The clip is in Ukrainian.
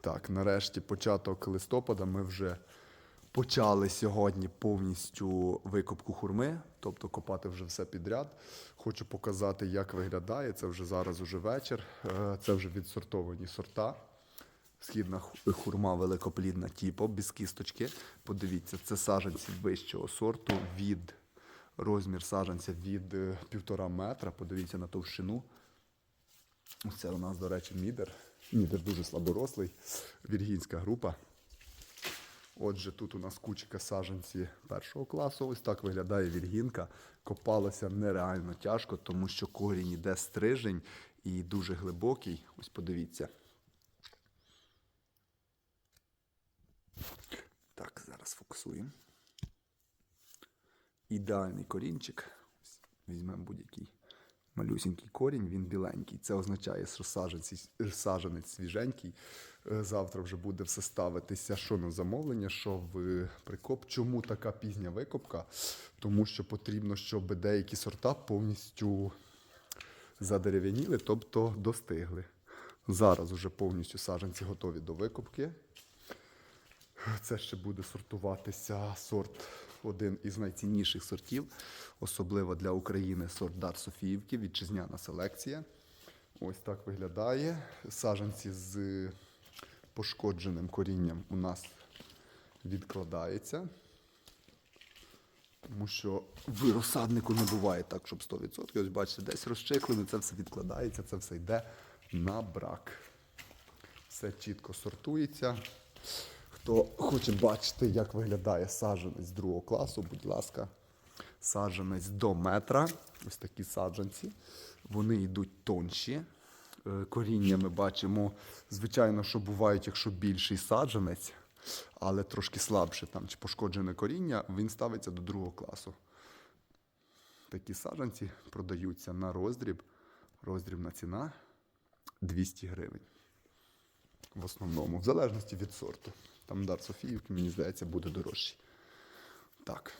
Так, нарешті початок листопада ми вже почали сьогодні повністю викопку хурми, тобто копати вже все підряд. Хочу показати, як виглядає. Це вже зараз уже вечір. Е, Це вже відсортовані сорта. Східна хурма великоплідна тіпо, без кісточки. Подивіться, це саджанці вищого сорту від розмір саджанця від е, півтора метра. Подивіться на товщину. Це у нас, до речі, мідер. Мідер дуже слаборослий, віргінська група. Отже, тут у нас кучка саджанці першого класу. Ось так виглядає віргінка. Копалося нереально тяжко, тому що корінь іде стрижень і дуже глибокий. Ось подивіться. Так, зараз фокусуємо. Ідеальний корінчик. Візьмемо будь-який малюсінький корінь, він біленький. Це означає, що саджанець свіженький. Е, Завтра вже буде все ставитися, що на замовлення, що в прикоп. Чому така пізня викопка? Тому що потрібно, щоб деякі сорта повністю задерев'яніли, тобто достигли. Зараз уже повністю саджанці готові до викопки. Це ще буде сортуватися сорт, один із найцінніших сортів, особливо для України сорт Дар Софіївки, вітчизняна селекція. Ось так виглядає. Саджанці з пошкодженим корінням у нас відкладається. Тому що в розсаднику не буває так, щоб 100%. Ось бачите, десь розчиклене, це все відкладається, це все йде на брак. Все чітко сортується. Хто хоче бачити, як виглядає саджанець другого класу, будь ласка, саджанець до метра. Ось такі саджанці. Вони йдуть тонші. Е, Коріння ми бачимо, звичайно, що бувають, якщо більший саджанець, але трошки слабше там чи пошкоджене коріння, він ставиться до другого класу. Такі саджанці продаються на роздріб. Роздрібна ціна 200 гривень в основному, в залежності від сорту. Там дар Софіївки, мені здається, буде дорожчий. Так.